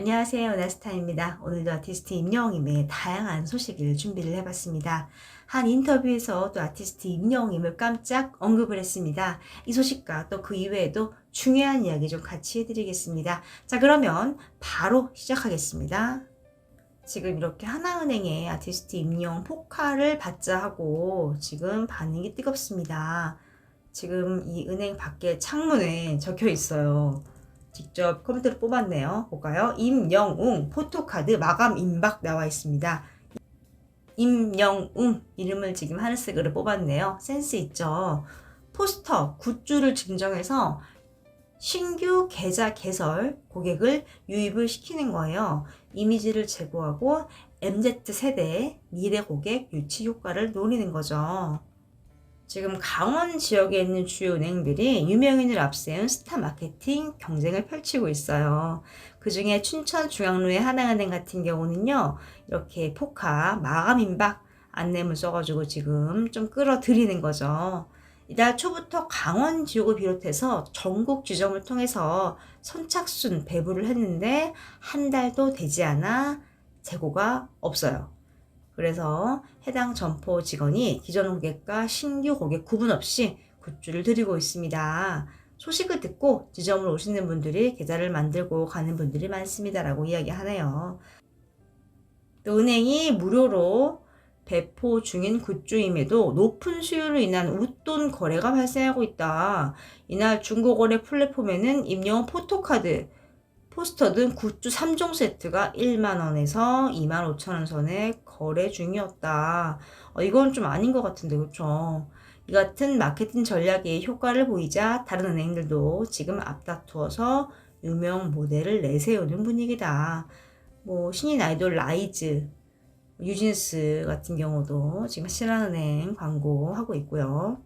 안녕하세요. 나스타입니다. 오늘도 아티스트 임영임의 다양한 소식을 준비를 해봤습니다. 한 인터뷰에서 또 아티스트 임영임을 깜짝 언급을 했습니다. 이 소식과 또 그 이외에도 중요한 이야기 좀 같이 해드리겠습니다. 자, 그러면 바로 시작하겠습니다. 지금 이렇게 하나은행의 아티스트 임영 포카를 받자 하고 지금 반응이 뜨겁습니다. 지금 이 은행 밖에 창문에 적혀 있어요. 직접 컴퓨터로 뽑았네요. 볼까요? 임영웅 포토카드 마감 임박 나와 있습니다. 임영웅 이름을 지금 하늘색으로 뽑았네요. 센스 있죠? 포스터, 굿즈를 증정해서 신규 계좌 개설 고객을 유입을 시키는 거예요. 이미지를 제고하고 MZ세대 미래 고객 유치 효과를 노리는 거죠. 지금 강원 지역에 있는 주요 은행들이 유명인을 앞세운 스타 마케팅 경쟁을 펼치고 있어요. 그 중에 춘천 중앙로의 하나은행 같은 경우는요, 이렇게 포카 마감 임박 안내문 써가지고 지금 좀 끌어들이는 거죠. 이달 초부터 강원 지역을 비롯해서 전국 지점을 통해서 선착순 배부를 했는데 한 달도 되지 않아 재고가 없어요. 그래서 해당 점포 직원이 기존 고객과 신규 고객 구분 없이 굿즈를 드리고 있습니다. 소식을 듣고 지점을 오시는 분들이 계좌를 만들고 가는 분들이 많습니다라고 이야기하네요. 또 은행이 무료로 배포 중인 굿즈임에도 높은 수요로 인한 웃돈 거래가 발생하고 있다. 이날 중고거래 플랫폼에는 임용 포토카드, 포스터 등 굿즈 3종 세트가 1만원에서 2만 5천원 선에 거래 중이었다. 어, 이건 좀 아닌 것 같은데, 그쵸? 이 같은 마케팅 전략이 효과를 보이자 다른 은행들도 지금 앞다투어서 유명 모델을 내세우는 분위기다. 뭐, 신인 아이돌 라이즈, 유진스 같은 경우도 지금 신한은행 광고하고 있고요.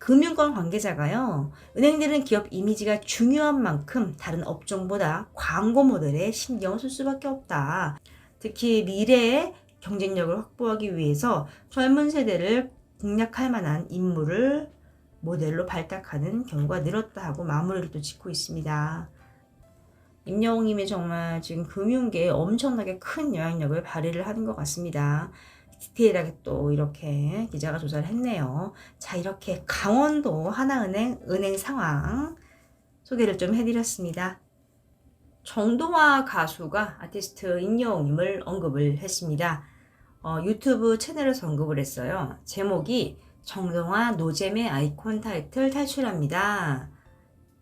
금융권 관계자가요, 은행들은 기업 이미지가 중요한 만큼 다른 업종보다 광고 모델에 신경을 쓸 수밖에 없다. 특히 미래의 경쟁력을 확보하기 위해서 젊은 세대를 공략할 만한 인물을 모델로 발탁하는 경우가 늘었다 하고 마무리를 또 짓고 있습니다. 임영웅님이 정말 지금 금융계에 엄청나게 큰 영향력을 발휘를 하는 것 같습니다. 디테일하게 또 이렇게 기자가 조사를 했네요. 자, 이렇게 강원도 하나은행 은행 상황 소개를 좀 해드렸습니다. 정동화 가수가 아티스트 임영웅님을 언급을 했습니다. 어, 유튜브 채널에서 언급을 했어요. 제목이 정동화 노잼의 아이콘 타이틀 탈출합니다.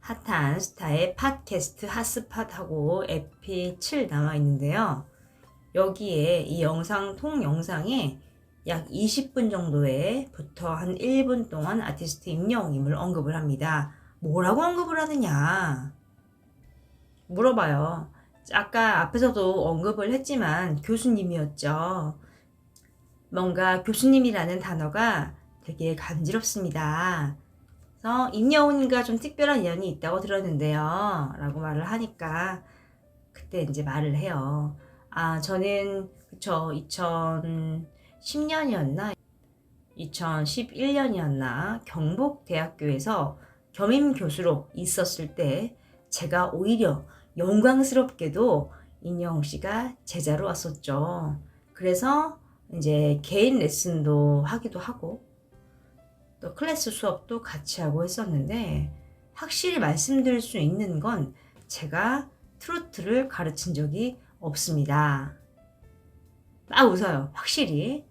핫한 스타의 팟캐스트 핫스팟하고 에피 7 나와 있는데요. 여기에 이 영상 통 영상에 약 20분 정도에 부터 한 1분 동안 아티스트 임영웅임을 언급을 합니다. 뭐라고 언급을 하느냐? 물어봐요. 아까 앞에서도 언급을 했지만 교수님이었죠. 뭔가 교수님이라는 단어가 되게 간지럽습니다. 그래서 임영웅과 좀 특별한 인연이 있다고 들었는데요. 라고 말을 하니까 그때 이제 말을 해요. 아, 저는 그쵸 2010년이었나 2011년이었나 경북대학교에서 겸임 교수로 있었을 때 제가 오히려 영광스럽게도 임영웅 씨가 제자로 왔었죠. 그래서 이제 개인 레슨도 하기도 하고 또 클래스 수업도 같이 하고 했었는데 확실히 말씀드릴 수 있는 건 제가 트로트를 가르친 적이 없습니다. 막 웃어요. 확실히.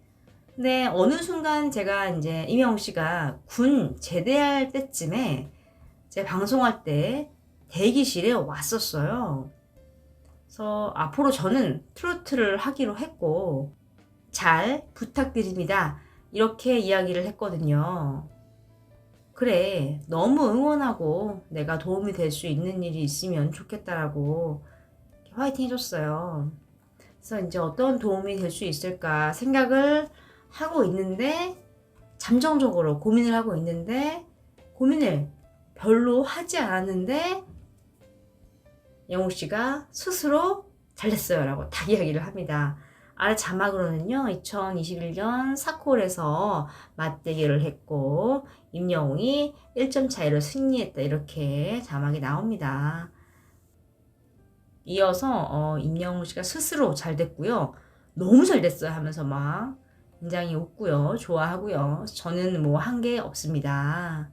근데 어느 순간 제가 이제 임영웅 씨가 군 제대할 때쯤에 제가 방송할 때 대기실에 왔었어요. 그래서 앞으로 저는 트로트를 하기로 했고 잘 부탁드립니다. 이렇게 이야기를 했거든요. 그래, 너무 응원하고 내가 도움이 될 수 있는 일이 있으면 좋겠다라고 화이팅 해줬어요. 그래서 이제 어떤 도움이 될 수 있을까 생각을 하고 있는데, 잠정적으로 고민을 하고 있는데, 고민을 별로 하지 않았는데, 영우 씨가 스스로 잘 됐어요. 라고 다 이야기를 합니다. 아래 자막으로는요, 2021년 사콜에서 맞대결을 했고, 임영웅이 1점 차이로 승리했다. 이렇게 자막이 나옵니다. 이어서 어, 임영웅 씨가 스스로 잘 됐고요. 너무 잘 됐어요 하면서 막 굉장히 웃고요. 좋아하고요. 저는 뭐 한 게 없습니다.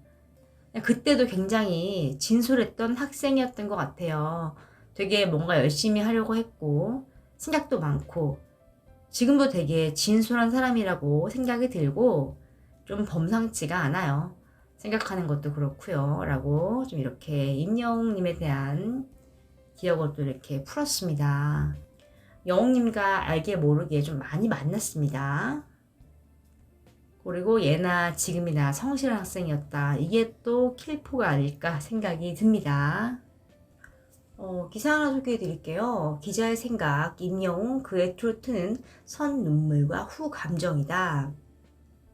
그때도 굉장히 진솔했던 학생이었던 것 같아요. 되게 뭔가 열심히 하려고 했고 생각도 많고 지금도 되게 진솔한 사람이라고 생각이 들고 좀 범상치가 않아요. 생각하는 것도 그렇고요. 라고 좀 이렇게 임영웅님에 대한 기억을 또 이렇게 풀었습니다. 영웅님과 알게 모르게 좀 많이 만났습니다. 그리고 예나 지금이나 성실한 학생이었다. 이게 또 킬포가 아닐까 생각이 듭니다. 어, 기사 하나 소개해 드릴게요. 기자의 생각, 임영웅, 그의 트로트는 선 눈물과 후 감정이다.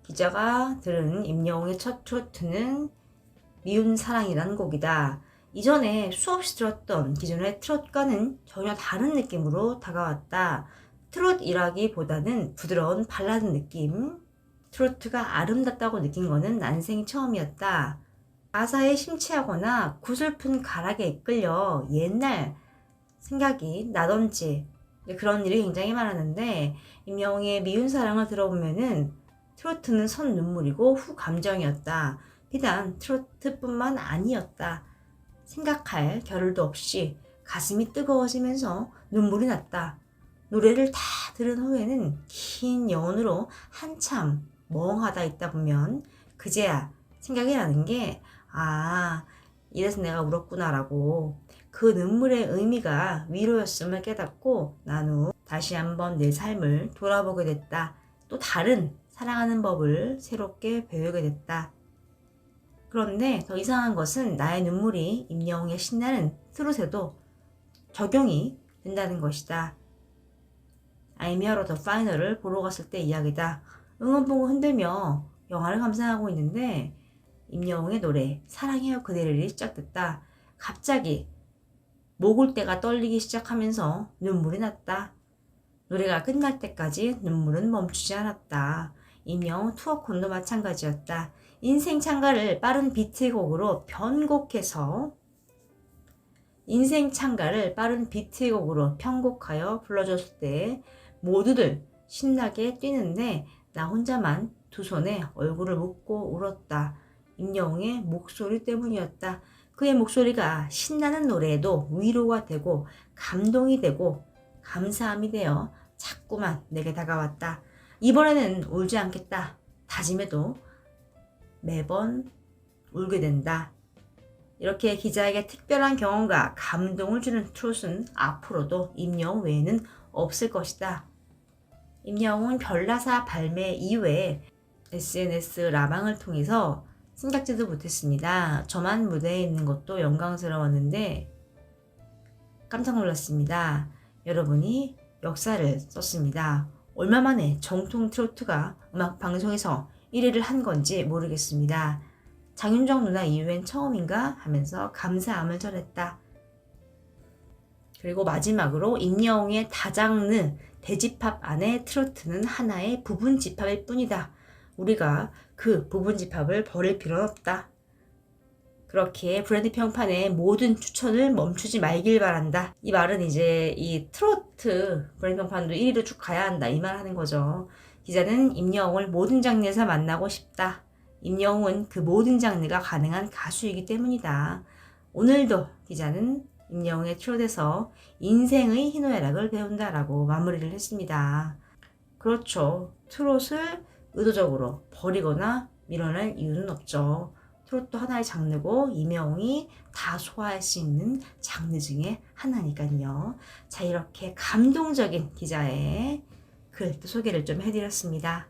기자가 들은 임영웅의 첫 트로트는 미운 사랑이라는 곡이다. 이전에 수없이 들었던 기존의 트롯과는 전혀 다른 느낌으로 다가왔다. 트롯이라기보다는 부드러운 발라드 느낌. 트로트가 아름답다고 느낀 거는 난생 처음이었다. 가사에 심취하거나 구슬픈 가락에 이끌려 옛날 생각이 나던지 그런 일이 굉장히 많았는데 임영웅의 미운 사랑을 들어보면은 트로트는 선 눈물이고 후 감정이었다. 비단 트로트뿐만 아니었다. 생각할 겨를도 없이 가슴이 뜨거워지면서 눈물이 났다. 노래를 다 들은 후에는 긴 여운으로 한참 멍하다 있다 보면 그제야 생각이 나는 게, 아, 이래서 내가 울었구나라고 그 눈물의 의미가 위로였음을 깨닫고 난 후 다시 한번 내 삶을 돌아보게 됐다. 또 다른 사랑하는 법을 새롭게 배우게 됐다. 그런데 더 이상한 것은 나의 눈물이 임영웅의 신나는 트롯에도 적용이 된다는 것이다. 아이미어로 더 파이널을 보러 갔을 때 이야기다. 응원봉을 흔들며 영화를 감상하고 있는데 임영웅의 노래 사랑해요 그대를 시작됐다. 갑자기 목울대가 떨리기 시작하면서 눈물이 났다. 노래가 끝날 때까지 눈물은 멈추지 않았다. 임영웅 투어 콘도 마찬가지였다. 인생 창가를 빠른 비트곡으로 변곡해서 인생 창가를 빠른 비트곡으로 편곡하여 불러줬을 때 모두들 신나게 뛰는데 나 혼자만 두 손에 얼굴을 묶고 울었다. 임영웅의 목소리 때문이었다. 그의 목소리가 신나는 노래에도 위로가 되고 감동이 되고 감사함이 되어 자꾸만 내게 다가왔다. 이번에는 울지 않겠다. 다짐해도 매번 울게 된다. 이렇게 기자에게 특별한 경험과 감동을 주는 트롯은 앞으로도 임영웅 외에는 없을 것이다. 임영웅은 별나사 발매 이후에 SNS 라방을 통해서 생각지도 못했습니다. 저만 무대에 있는 것도 영광스러웠는데 깜짝 놀랐습니다. 여러분이 역사를 썼습니다. 얼마 만에 정통 트로트가 음악 방송에서 1위를 한 건지 모르겠습니다. 장윤정 누나 이후엔 처음인가 하면서 감사함을 전했다. 그리고 마지막으로 임영웅의 다장르 대집합 안에 트로트는 하나의 부분 집합일 뿐이다. 우리가 그 부분 집합을 버릴 필요는 없다. 그렇게 브랜드 평판의 모든 추천을 멈추지 말길 바란다. 이 말은 이제 이 트로트 브랜드 평판도 1위로 쭉 가야 한다. 이 말 하는 거죠. 기자는 임영웅을 모든 장르에서 만나고 싶다. 임영웅은 그 모든 장르가 가능한 가수이기 때문이다. 오늘도 기자는 임영웅의 트롯에서 인생의 희노애락을 배운다라고 마무리를 했습니다. 그렇죠. 트롯을 의도적으로 버리거나 밀어낼 이유는 없죠. 트롯도 하나의 장르고 임영웅이 다 소화할 수 있는 장르 중에 하나니까요. 자 이렇게 감동적인 기자의 글 소개를 좀 해드렸습니다.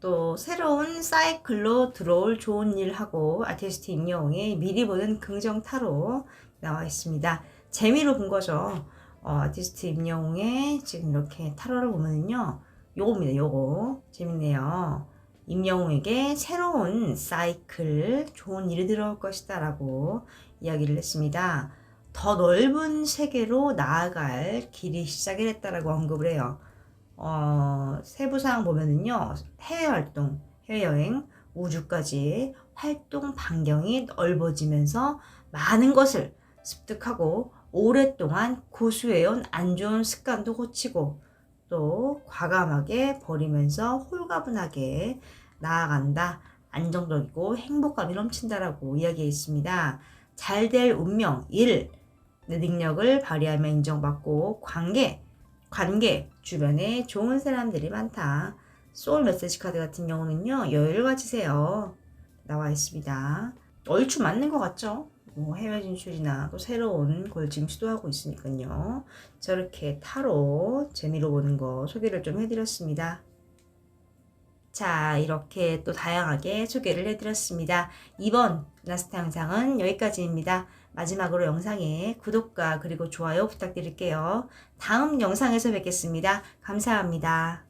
또 새로운 사이클로 들어올 좋은 일 하고 아티스트 임영웅의 미리 보는 긍정 타로 나와 있습니다. 재미로 본 거죠. 어, 아티스트 임영웅의 지금 이렇게 타로를 보면요. 요겁니다. 요거. 재밌네요. 임영웅에게 새로운 사이클, 좋은 일이 들어올 것이다 라고 이야기를 했습니다. 더 넓은 세계로 나아갈 길이 시작이 됐다라고 언급을 해요. 어, 세부사항 보면은요, 해외 활동, 해외여행, 우주까지 활동 반경이 넓어지면서 많은 것을 습득하고 오랫동안 고수해온 안 좋은 습관도 고치고 또 과감하게 버리면서 홀가분하게 나아간다. 안정적이고 행복감이 넘친다라고 이야기해 있습니다. 잘 될 운명, 일, 내 능력을 발휘하며 인정받고 관계, 관계, 주변에 좋은 사람들이 많다. 소울 메시지 카드 같은 경우는요, 여유를 가지세요. 나와 있습니다. 얼추 맞는 것 같죠? 뭐 해외 진출이나 또 새로운 걸 지금 시도하고 있으니까요. 저렇게 타로 재미로 보는 거 소개를 좀 해드렸습니다. 자, 이렇게 또 다양하게 소개를 해드렸습니다. 이번 라스트 영상은 여기까지입니다. 마지막으로 영상에 구독과 그리고 좋아요 부탁드릴게요. 다음 영상에서 뵙겠습니다. 감사합니다.